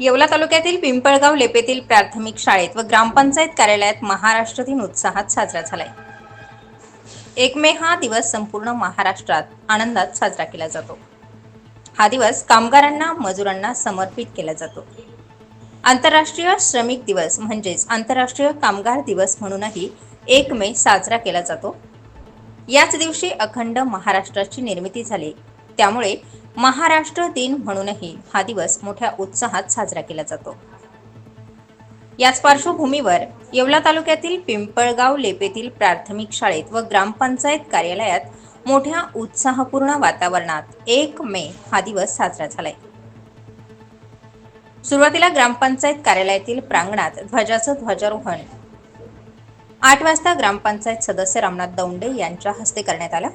येवला तालुक्यातील पिंपळगाव लेपेतील प्राथमिक शाळेत व ग्रामपंचायत कार्यालयात महाराष्ट्र दिन उत्साहात साजरा झालाय. एक मे हा दिवस संपूर्ण महाराष्ट्रात आनंदात साजरा केला जातो. हा दिवस कामगारांना मजुरांना समर्पित केला जातो. आंतरराष्ट्रीय श्रमिक दिवस म्हणजेच आंतरराष्ट्रीय कामगार दिवस म्हणूनही एक मे साजरा केला जातो. याच दिवशी अखंड महाराष्ट्राची निर्मिती झाली. त्यामुळे महाराष्ट्र दिन म्हणूनही हा दिवस मोठ्या उत्साहात साजरा केला जातो. याच पार्श्वभूमीवर येवला तालुक्यातील पिंपळगाव लेपेतील प्राथमिक शाळेत व ग्रामपंचायत कार्यालयात मोठ्या उत्साहपूर्ण वातावरणात एक मे हा दिवस साजरा झालाय. सुरुवातीला ग्रामपंचायत कार्यालयातील प्रांगणात ध्वजाचं ध्वजारोहण. आठ वाजता ग्रामपंचायत सदस्य रामनाथ दौंडे यांच्या हस्ते करण्यात आलं.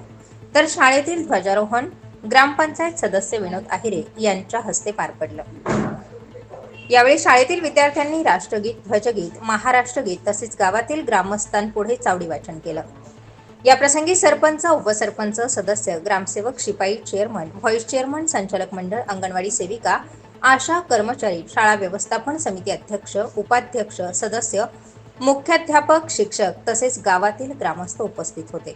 तर शाळेतील ध्वजारोहण ग्रामपंचायत सदस्य विनोद आहिरे यांच्या हस्ते पार पडलं. यावेळी शाळेतील विद्यार्थ्यांनी राष्ट्रगीत ध्वजगीत महाराष्ट्रगीत तसेच गावातील ग्रामस्थांपुढे चावडी वाचन केलं. या प्रसंगी सरपंच उपसरपंच सदस्य ग्रामसेवक शिपाई चेअरमन व्हाईस चेअरमन संचालक मंडळ अंगणवाडी सेविका आशा कर्मचारी शाळा व्यवस्थापन समिती अध्यक्ष उपाध्यक्ष सदस्य मुख्याध्यापक शिक्षक तसेच गावातील ग्रामस्थ उपस्थित होते.